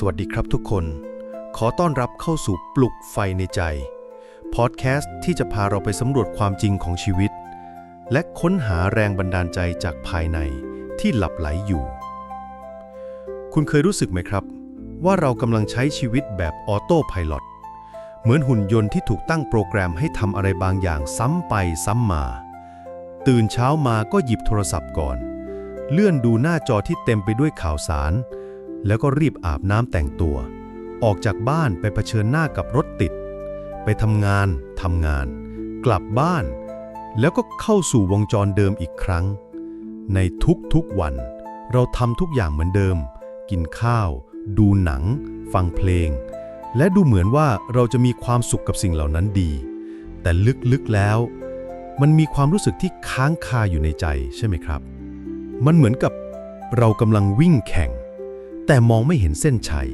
สวัสดีครับทุกคน ขอต้อนรับเข้าสู่ปลุกไฟในใจ พอดแคสต์ที่จะพาเราไปสำรวจความจริงของชีวิต และค้นหาแรงบันดาลใจจากภายในที่หลับไหลอยู่ คุณเคยรู้สึกไหมครับ ว่าเรากำลังใช้ชีวิตแบบออโต้ไพลอตเหมือนหุ่นยนต์ที่ถูกตั้งโปรแกรมให้ทำอะไรบางอย่างซ้ำไปซ้ำมา ตื่นเช้ามาก็หยิบโทรศัพท์ก่อน เลื่อนดูหน้าจอที่เต็มไปด้วยข่าวสาร แล้วก็รีบอาบน้ำแต่งตัว ออกจากบ้านไปเผชิญหน้ากับรถติด ไปทำงานทำงาน กลับบ้าน แล้วก็เข้าสู่วงจรเดิมอีกครั้ง ในทุกๆวัน เราทำทุกอย่างเหมือนเดิม กินข้าว ดูหนัง ฟังเพลง และดูเหมือนว่าเราจะมีความสุขกับสิ่งเหล่านั้นดี แต่ลึกๆแล้ว มันมีความรู้สึกที่ค้างคาอยู่ในใจใช่ไหมครับ มันเหมือนกับเรากำลังวิ่งแข่ง แต่มองไม่เห็นเส้นชัย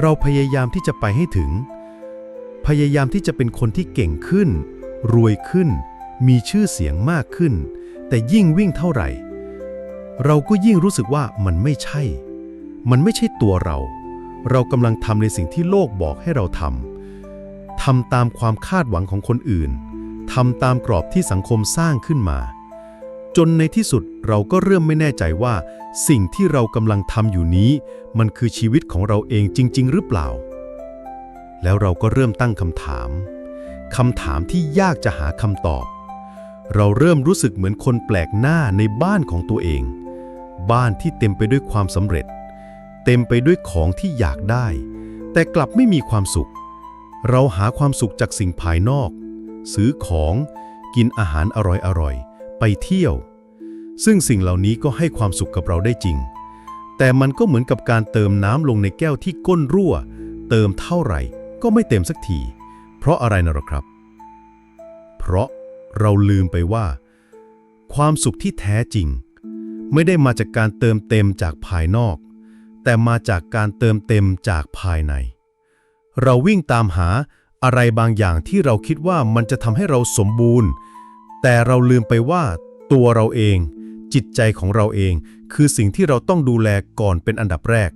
เราพยายามที่จะไปให้ถึง พยายามที่จะเป็นคนที่เก่งขึ้น รวยขึ้น มีชื่อเสียงมากขึ้น แต่ยิ่งวิ่งเท่าไหร่ เราก็ยิ่งรู้สึกว่ามันไม่ใช่ มันไม่ใช่ตัวเรา เรากำลังทำในสิ่งที่โลกบอกให้เราทำทำตามความคาดหวังของคนอื่นทำตามกรอบที่สังคมสร้างขึ้นมา จนในที่สุดเราก็เริ่มไม่แน่ใจว่า สิ่งที่เรากำลังทำอยู่นี้ มันคือชีวิตของเราเองจริง ๆ หรือเปล่า แล้วเราก็เริ่มตั้งคำถามคำถามที่ยากจะหาคำตอบ เราเริ่มรู้สึกเหมือนคนแปลกหน้าในบ้านของตัวเอง บ้านที่เต็มไปด้วยความสำเร็จ เต็มไปด้วยของที่อยากได้ แต่กลับไม่มีความสุข เราหาความสุขจากสิ่งภายนอก ซื้อของ กินอาหารอร่อยๆ ไปเที่ยว ซึ่งสิ่งเหล่านี้ก็ให้ความสุขกับเราได้จริง แต่มันก็เหมือนกับการเติมน้ำลงในแก้วที่ก้นรั่ว เติมเท่าไหร่ก็ไม่เต็มสักที เพราะอะไรนะหรอครับ เพราะเราลืมไปว่า ความสุขที่แท้จริง ไม่ได้มาจากการเติมเต็มจากภายนอก แต่มาจากการเติมเต็มจากภายใน เราวิ่งตามหาอะไรบางอย่างที่เราคิดว่ามันจะทำให้เราสมบูรณ์ แต่เราลืมไปว่าตัวเราเอง จิตใจของเราเอง คือสิ่งที่เราต้องดูแลก่อนเป็นอันดับแรก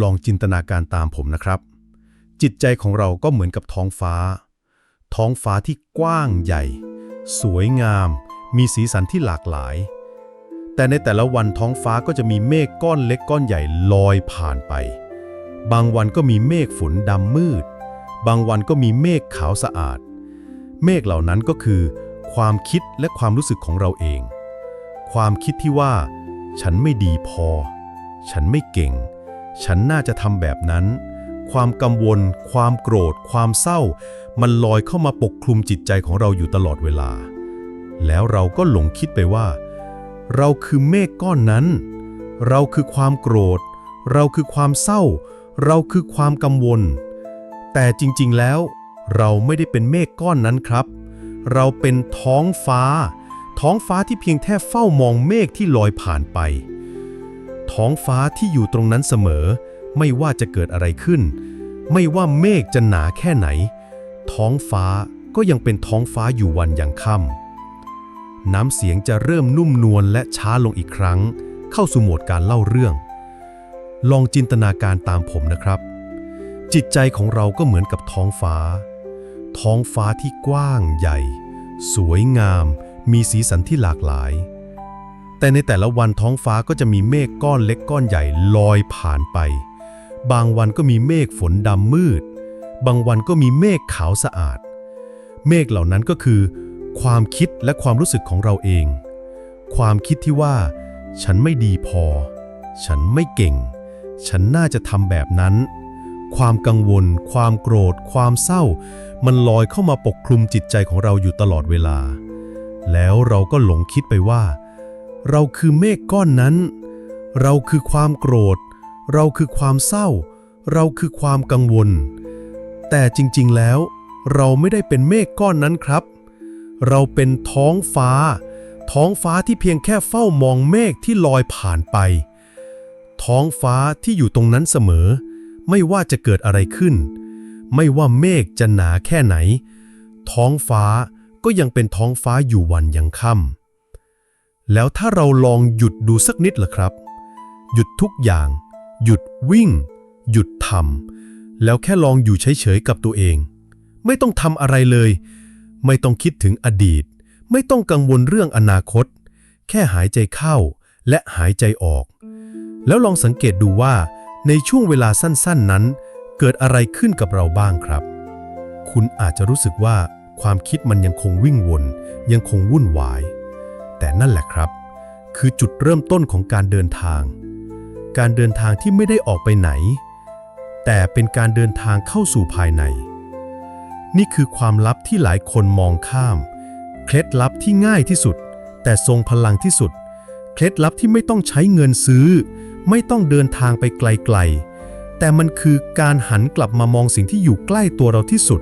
ลองจินตนาการตามผมนะครับ จิตใจของเราก็เหมือนกับท้องฟ้า ท้องฟ้าที่กว้างใหญ่ สวยงาม มีสีสันที่หลากหลาย แต่ในแต่ละวันท้องฟ้าก็จะมีเมฆก้อนเล็กก้อนใหญ่ลอยผ่านไป บางวันก็มีเมฆฝนดำมืด บางวันก็มีเมฆขาวสะอาด เมฆเหล่านั้นก็คือ ความคิดและความรู้สึกของเราเอง ความคิดที่ว่า ฉันไม่ดีพอ ฉันไม่เก่ง ฉันน่าจะทำแบบนั้น ความกังวล ความโกรธ ความเศร้า มันลอยเข้ามาปกคลุมจิตใจของเราอยู่ตลอดเวลา แล้วเราก็หลงคิดไปว่า เราคือเมฆก้อนนั้น เราคือความโกรธ เราคือความเศร้า เราคือความกังวล แต่จริง ๆ แล้ว เราไม่ได้เป็นเมฆก้อนนั้นครับ เราเป็นท้องฟ้า ท้องฟ้าที่เพียงแค่เฝ้ามองเมฆที่ลอยผ่านไป ท้องฟ้าที่อยู่ตรงนั้นเสมอ ไม่ว่าจะเกิดอะไรขึ้น ไม่ว่าเมฆจะหนาแค่ไหน ท้องฟ้าก็ยังเป็นท้องฟ้าอยู่วันยังค่ำน้ำเสียงจะเริ่มนุ่มนวลและช้าลงอีกครั้ง เข้าสู่โหมดการเล่าเรื่อง ลองจินตนาการตามผมนะครับ จิตใจของเราก็เหมือนกับท้องฟ้า ท้องฟ้าที่กว้างใหญ่ สวยงาม มีสีสันที่หลากหลาย แต่ในแต่ละวันท้องฟ้าก็จะมีเมฆก้อนเล็กก้อนใหญ่ลอยผ่านไป บางวันก็มีเมฆฝนดำมืด บางวันก็มีเมฆขาวสะอาด เมฆเหล่านั้นก็คือ ความคิดและความรู้สึกของเราเอง ความคิดที่ว่า ฉันไม่ดีพอ ฉันไม่เก่ง ฉันน่าจะทำแบบนั้น ความกังวล ความโกรธ ความเศร้า มันลอยเข้ามาปกคลุมจิตใจของเราอยู่ตลอดเวลา แล้วเราก็หลงคิดไปว่า เราคือเมฆก้อนนั้น เราคือความโกรธ เราคือความเศร้า เราคือความกังวล แต่จริงๆแล้ว เราไม่ได้เป็นเมฆก้อนนั้นครับ เราเป็นท้องฟ้า ท้องฟ้าที่เพียงแค่เฝ้ามองเมฆที่ลอยผ่านไป ท้องฟ้าที่อยู่ตรงนั้นเสมอ ไม่ว่าจะเกิดอะไรขึ้น ไม่ว่าเมฆจะหนาแค่ไหน ท้องฟ้าก็ยังเป็นท้องฟ้าอยู่วันยังค่ำแล้วถ้าเราลองหยุดดูสักนิดล่ะครับ หยุดทุกอย่าง หยุดวิ่ง หยุดทำแล้วแค่ลองอยู่เฉยๆกับตัวเอง ไม่ต้องทำอะไรเลย ไม่ต้องคิดถึงอดีต ไม่ต้องกังวลเรื่องอนาคต แค่หายใจเข้าและหายใจออก แล้วลองสังเกตดูว่า ในช่วงเวลาสั้นๆนั้น เกิดอะไรขึ้นกับเราบ้างครับ คุณอาจจะรู้สึกว่าความคิดมันยังคงวิ่งวน ยังคงวุ่นวาย แต่นั่นแหละครับ คือจุดเริ่มต้นของการเดินทาง การเดินทางที่ไม่ได้ออกไปไหน แต่เป็นการเดินทางเข้าสู่ภายใน นี่คือความลับที่หลายคนมองข้าม เคล็ดลับที่ง่ายที่สุด แต่ทรงพลังที่สุด เคล็ดลับที่ไม่ต้องใช้เงินซื้อ ไม่ต้องเดินทางไปไกลๆ แต่มันคือการหันกลับมามองสิ่งที่อยู่ใกล้ตัวเราที่สุด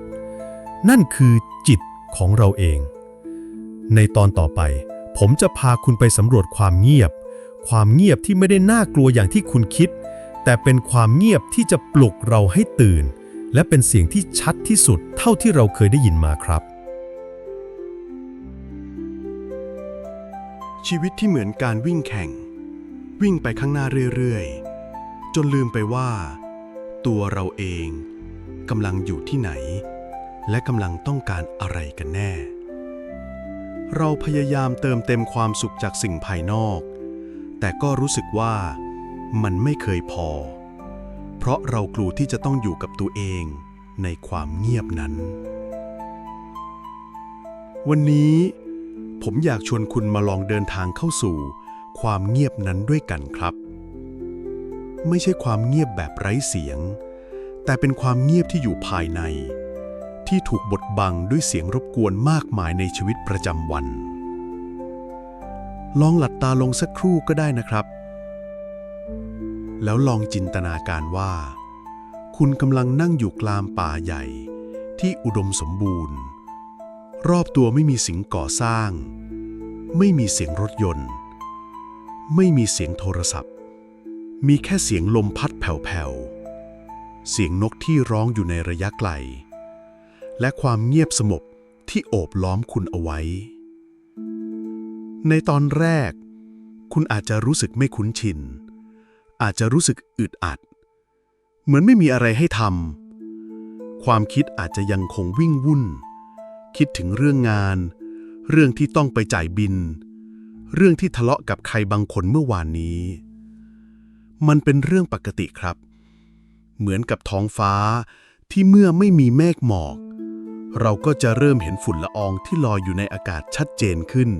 นั่นคือจิตของเราเอง ในตอนต่อไป ผมจะพาคุณไปสำรวจความเงียบ ความเงียบที่ไม่ได้น่ากลัวอย่างที่คุณคิด แต่เป็นความเงียบที่จะปลุกเราให้ตื่น และเป็นเสียงที่ชัดที่สุดเท่าที่เราเคยได้ยินมาครับ ชีวิตที่เหมือนการวิ่งแข่ง วิ่งไปข้างหน้าเรื่อยๆ จนลืมไปว่า ตัวเราเองกำลังอยู่ที่ไหน และกำลังต้องการอะไรกันแน่ เราพยายามเติมเต็มความสุขจากสิ่งภายนอก แต่ก็รู้สึกว่ามันไม่เคยพอ เพราะเรากลัวที่จะต้องอยู่กับตัวเองในความเงียบนั้น วันนี้ผมอยากชวนคุณมาลองเดินทางเข้าสู่ ความเงียบนั้นด้วยกันครับ ไม่ใช่ความเงียบแบบไร้เสียง แต่เป็นความเงียบที่อยู่ภายใน ที่ถูกบดบังด้วยเสียงรบกวนมากมายในชีวิตประจำวัน ลองหลับตาลงสักครู่ก็ได้นะครับ แล้วลองจินตนาการว่า คุณกำลังนั่งอยู่กลางป่าใหญ่ ที่อุดมสมบูรณ์ รอบตัวไม่มีสิ่งก่อสร้าง ไม่มีเสียงรถยนต์ ไม่มีเสียงโทรศัพท์ มีแค่เสียงลมพัดแผ่วๆ เสียงนกที่ร้องอยู่ในระยะไกล และความเงียบสงบที่โอบล้อมคุณเอาไว้ ในตอนแรก คุณอาจจะรู้สึกไม่คุ้นชิน อาจจะรู้สึกอึดอัด เหมือนไม่มีอะไรให้ทำ ความคิดอาจจะยังคงวิ่งวุ่น คิดถึงเรื่องงาน เรื่องที่ต้องไปจ่ายบิน เรื่องที่ทะเลาะกับใครบางคนเมื่อวานนี้ มันเป็นเรื่องปกติครับ เหมือนกับท้องฟ้าที่เมื่อไม่มีเมฆหมอก เราก็จะเริ่มเห็นฝุ่นละอองที่ลอยอยู่ในอากาศชัดเจนขึ้น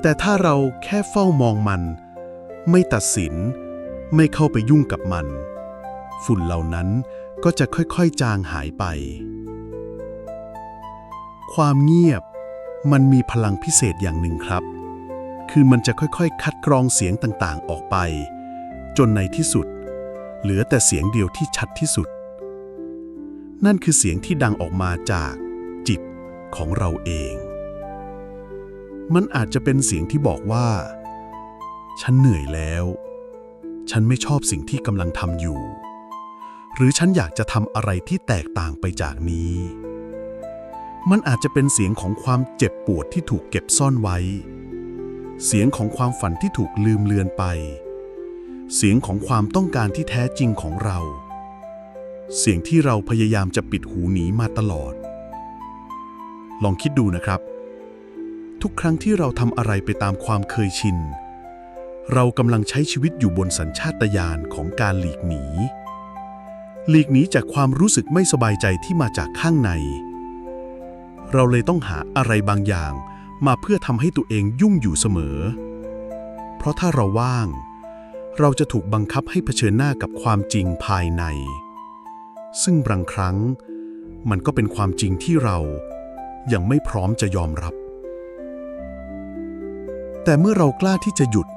แต่ถ้าเราแค่เฝ้ามองมัน ไม่ตัดสิน ไม่เข้าไปยุ่งกับมัน ฝุ่นเหล่านั้นก็จะค่อยๆจางหายไป ความเงียบ มันมีพลังพิเศษอย่างหนึ่งครับ คือมันจะค่อยๆ คัดกรองเสียงต่างๆ ออกไป จนในที่สุด เหลือแต่เสียงเดียวที่ชัดที่สุด นั่นคือเสียงที่ดังออกมาจากจิตของเราเอง มันอาจจะเป็นเสียงที่บอกว่า ฉันเหนื่อยแล้ว ฉันไม่ชอบสิ่งที่กำลังทำอยู่ หรือฉันอยากจะทำอะไรที่แตกต่างไปจากนี้ มันอาจจะเป็นเสียงของความเจ็บปวดที่ถูกเก็บซ่อนไว้ เสียงของความฝันที่ถูกลืมเลือนไป เสียงของความต้องการที่แท้จริงของเรา เสียงที่เราพยายามจะปิดหูหนีมาตลอด ลองคิดดูนะครับ ทุกครั้งที่เราทำอะไรไปตามความเคยชิน เรากำลังใช้ชีวิตอยู่บนสัญชาตญาณของการหลีกหนี หลีกหนีจากความรู้สึกไม่สบายใจที่มาจากข้างใน เราเลยต้องหาอะไรบางอย่าง มาเพื่อทำให้ตัวเองยุ่งอยู่เสมอ เพราะถ้าเราว่าง เราจะถูกบังคับให้เผชิญหน้ากับความจริงภายใน ซึ่งบางครั้ง มันก็เป็นความจริงที่เรายังไม่พร้อมจะยอมรับ แต่เมื่อเรากล้าที่จะหยุด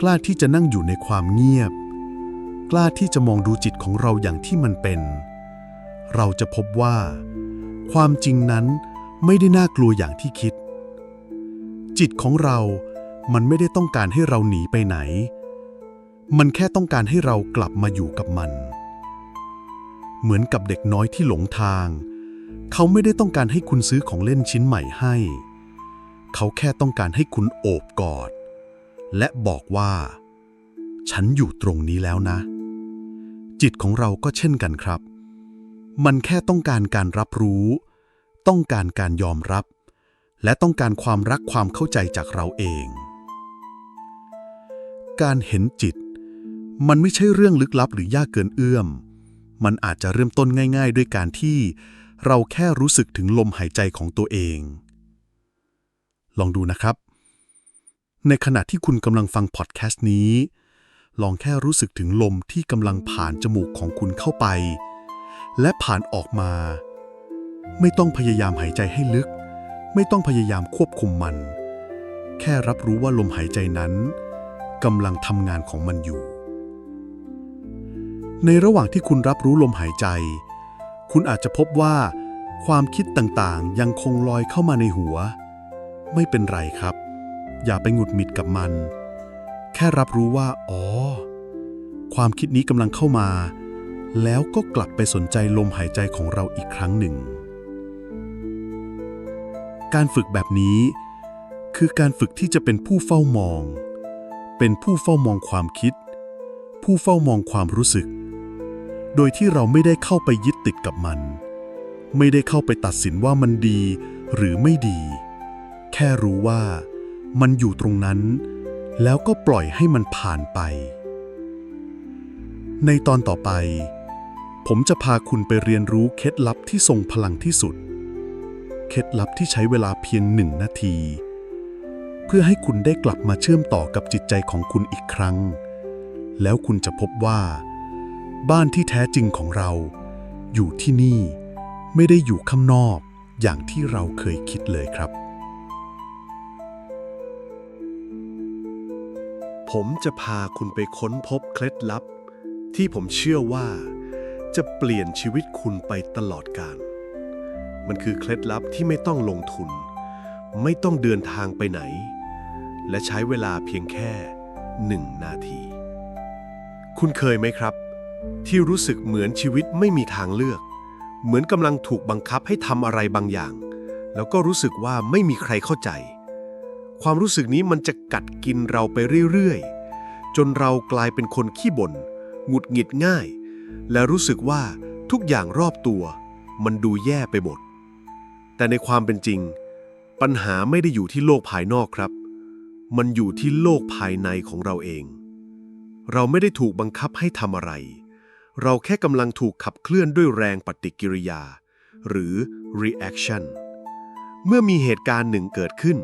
กล้าที่จะนั่งอยู่ในความเงียบ กล้าที่จะมองดูจิตของเราอย่างที่มันเป็น เราจะพบว่า ความจริงนั้นไม่ได้น่ากลัวอย่างที่คิด จิตของเรา มันไม่ได้ต้องการให้เราหนีไปไหน มันแค่ต้องการให้เรากลับมาอยู่กับมัน เหมือนกับเด็กน้อยที่หลงทาง เขาไม่ได้ต้องการให้คุณซื้อของเล่นชิ้นใหม่ให้ เขาแค่ต้องการให้คุณโอบกอด และบอกว่า ฉันอยู่ตรงนี้แล้วนะ จิตของเราก็เช่นกันครับ มันแค่ต้องการการรับรู้ ต้องการการยอมรับ และต้องการความรักความเข้าใจจากเราเอง การเห็นจิต มันไม่ใช่เรื่องลึกลับหรือยากเกินเอื้อม มันอาจจะเริ่มต้นง่าย ๆ ด้วยการที่เราแค่รู้สึกถึงลมหายใจของตัวเอง ลองดูนะครับ ในขณะที่คุณกำลังฟังพอดแคสต์นี้ ลองแค่รู้สึกถึงลมที่กำลังผ่านจมูกของคุณเข้าไป และผ่านออกมา ไม่ต้องพยายามหายใจให้ลึก ไม่ต้องพยายามควบคุมมัน แค่รับรู้ว่าลมหายใจนั้นกำลังทำงานของมันอยู่ ในระหว่างที่คุณรับรู้ลมหายใจ คุณอาจจะพบว่า ความคิดต่างๆ ยังคงลอยเข้ามาในหัว ไม่เป็นไรครับ อย่าไปหงุดหงิดกับมัน แค่รับรู้ว่า อ๋อ ความคิดนี้กำลังเข้ามา แล้วก็กลับไปสนใจลมหายใจของเราอีกครั้งหนึ่ง การฝึกแบบนี้ คือการฝึกที่จะเป็นผู้เฝ้ามอง เป็นผู้เฝ้ามองความคิด ผู้เฝ้ามองความรู้สึก โดยที่เราไม่ได้เข้าไปยึดติดกับมัน ไม่ได้เข้าไปตัดสินว่ามันดีหรือไม่ดี แค่รู้ว่ามันอยู่ตรงนั้น แล้วก็ปล่อยให้มันผ่านไปในตอนต่อไป ผมจะพาคุณไปเรียนรู้เคล็ดลับที่ทรงพลังที่สุด เคล็ดลับที่ใช้เวลาเพียงหนึ่งนาที เพื่อให้คุณได้กลับมาเชื่อมต่อกับจิตใจของคุณอีกครั้ง แล้วคุณจะพบว่า บ้านที่แท้จริงของเรา อยู่ที่นี่ ไม่ได้อยู่ข้างนอกอย่างที่เราเคยคิดเลยครับ ผมจะพาคุณไปค้นพบเคล็ดลับ ที่ผมเชื่อว่า จะเปลี่ยนชีวิตคุณไปตลอดกาล มันคือเคล็ดลับที่ไม่ต้องลงทุน ไม่ต้องเดินทางไปไหน และใช้เวลาเพียงแค่หนึ่งนาที คุณเคยไหมครับ ที่รู้สึกเหมือนชีวิตไม่มีทางเลือก เหมือนกำลังถูกบังคับให้ทำอะไรบางอย่าง แล้วก็รู้สึกว่าไม่มีใครเข้าใจ ความรู้สึกนี้มันจะกัดกินเราไปเรื่อยๆ จนเรากลายเป็นคนขี้บ่นหงุดหงิดง่าย และรู้สึกว่าทุกอย่างรอบตัว มันดูแย่ไปหมด แต่ในความเป็นจริง ปัญหาไม่ได้อยู่ที่โลกภายนอกครับ มันอยู่ที่โลกภายในของเราเอง เราไม่ได้ถูกบังคับให้ทำอะไร เราแค่กำลังถูกขับเคลื่อนด้วยแรงปฏิกิริยา หรือ reaction เมื่อมีเหตุการณ์หนึ่งเกิดขึ้น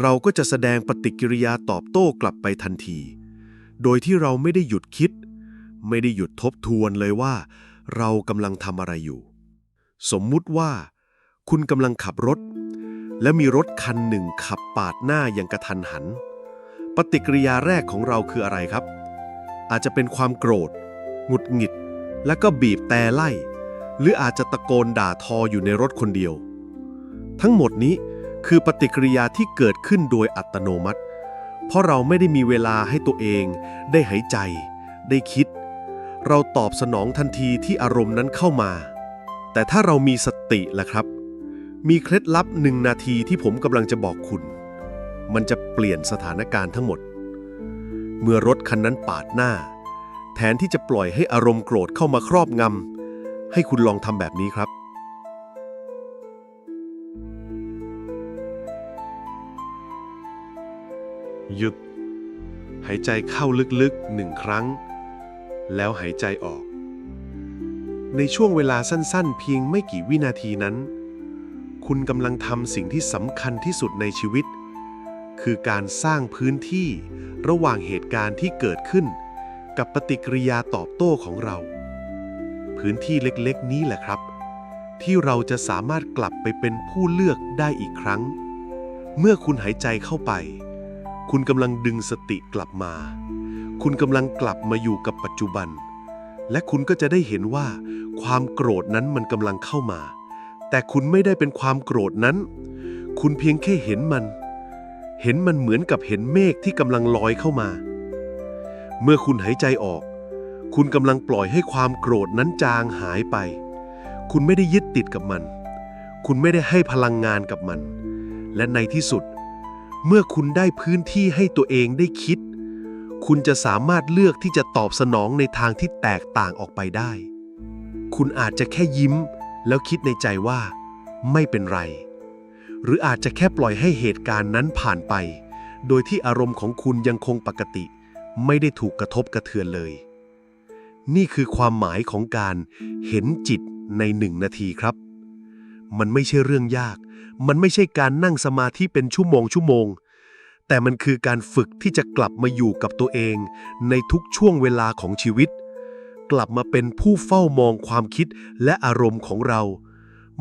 เราก็จะแสดงปฏิกิริยาตอบโต้กลับไปทันที โดยที่เราไม่ได้หยุดคิด ไม่ได้หยุดทบทวนเลยว่า เรากำลังทำอะไรอยู่ สมมุติว่า คุณกำลังขับรถ และมีรถคันหนึ่งขับปาดหน้าอย่างกระทันหัน ปฏิกิริยาแรกของเราคืออะไรครับ อาจจะเป็นความโกรธ หงุดหงิด และก็บีบแต่ไล่ หรืออาจจะตะโกนด่าทออยู่ในรถคนเดียว ทั้งหมดนี้คือปฏิกิริยาที่เกิดขึ้นโดยอัตโนมัติ เพราะเราไม่ได้มีเวลาให้ตัวเอง ได้หายใจ ได้คิด เราตอบสนองทันทีที่อารมณ์นั้นเข้ามา แต่ถ้าเรามีสติล่ะครับ มีเคล็ดลับหนึ่งนาทีที่ผมกำลังจะบอกคุณ มันจะเปลี่ยนสถานการณ์ทั้งหมด เมื่อรถคันนั้นปาดหน้า แทนที่จะปล่อยให้อารมณ์โกรธเข้ามาครอบงำให้คุณลองทำแบบนี้ครับหยุด หายใจเข้าลึกๆหนึ่งครั้ง แล้วหายใจออก ในช่วงเวลาสั้นๆ เพียงไม่กี่วินาทีนั้น คุณกำลังทำสิ่งที่สำคัญที่สุดในชีวิต คือการสร้างพื้นที่ระหว่างเหตุการณ์ที่เกิดขึ้น กับปฏิกิริยาตอบโต้ของเรา พื้นที่เล็กๆ นี้แหละครับ ที่เราจะสามารถกลับไปเป็นผู้เลือกได้อีกครั้ง เมื่อคุณหายใจเข้าไป คุณกำลังดึงสติกลับมา คุณกำลังกลับมาอยู่กับปัจจุบัน และคุณก็จะได้เห็นว่า ความโกรธนั้นมันกำลังเข้ามา แต่คุณไม่ได้เป็นความโกรธนั้น คุณเพียงแค่เห็นมัน เห็นมันเหมือนกับเห็นเมฆที่กำลังลอยเข้ามา เมื่อคุณหายใจออก คุณกำลังปล่อยให้ความโกรธนั้นจางหายไป คุณไม่ได้ยึดติดกับมัน คุณไม่ได้ให้พลังงานกับมัน และในที่สุด เมื่อคุณได้พื้นที่ให้ตัวเองได้คิด คุณจะสามารถเลือกที่จะตอบสนองในทางที่แตกต่างออกไปได้ คุณอาจจะแค่ยิ้ม แล้วคิดในใจว่า ไม่เป็นไร หรืออาจจะแค่ปล่อยให้เหตุการณ์นั้นผ่านไป โดยที่อารมณ์ของคุณยังคงปกติ ไม่ได้ถูกกระทบกระเทือนเลย นี่คือความหมายของการเห็นจิตในหนึ่งนาทีครับ มันไม่ใช่เรื่องยาก มันไม่ใช่การนั่งสมาธิเป็นชั่วโมงชั่วโมง แต่มันคือการฝึกที่จะกลับมาอยู่กับตัวเอง ในทุกช่วงเวลาของชีวิต กลับมาเป็นผู้เฝ้ามองความคิดและอารมณ์ของเรา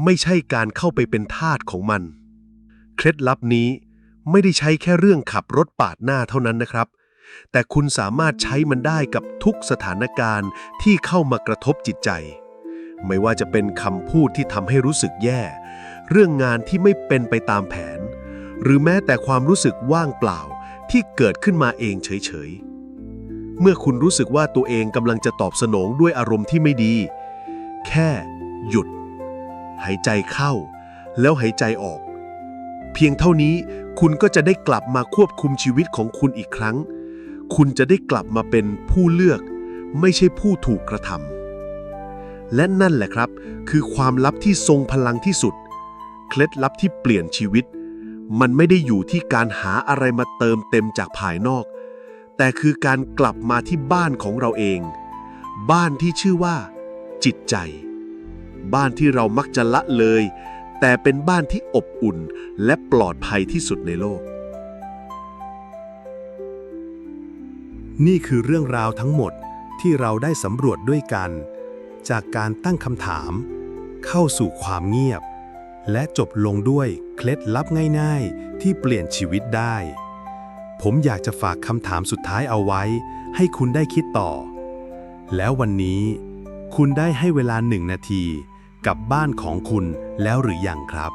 ไม่ใช่การเข้าไปเป็นทาสของมัน เคล็ดลับนี้ไม่ได้ใช้แค่เรื่องขับรถปาดหน้าเท่านั้นนะครับ แต่คุณสามารถใช้มันได้กับทุกสถานการณ์ที่เข้ามากระทบจิตใจ ไม่ว่าจะเป็นคำพูดที่ทำให้รู้สึกแย่ เรื่องงานที่ไม่เป็นไปตามแผน หรือแม้แต่ความรู้สึกว่างเปล่าที่เกิดขึ้นมาเองเฉยๆ เมื่อคุณรู้สึกว่าตัวเองกำลังจะตอบสนองด้วยอารมณ์ที่ไม่ดี แค่หยุด หายใจเข้า แล้วหายใจออก เพียงเท่านี้คุณก็จะได้กลับมาควบคุมชีวิตของคุณอีกครั้ง คุณจะได้กลับมาเป็นผู้เลือก ไม่ใช่ผู้ถูกกระทำและนั่นแหละครับ คือความลับที่ทรงพลังที่สุด เคล็ดลับที่เปลี่ยนชีวิต มันไม่ได้อยู่ที่การหาอะไรมาเติมเต็มจากภายนอก แต่คือการกลับมาที่บ้านของเราเอง บ้านที่ชื่อว่า จิตใจ บ้านที่เรามักจะละเลย แต่เป็นบ้านที่อบอุ่นและปลอดภัยที่สุดในโลก นี่คือเรื่องราวทั้งหมดที่เราได้สำรวจด้วยกัน จากการตั้งคำถาม เข้าสู่ความเงียบ และจบลงด้วยเคล็ดลับง่ายๆ ที่เปลี่ยนชีวิตได้ ผมอยากจะฝากคำถามสุดท้ายเอาไว้ ให้คุณได้คิดต่อ แล้ววันนี้ คุณได้ให้เวลาหนึ่งนาที กับบ้านของคุณแล้วหรือยังครับ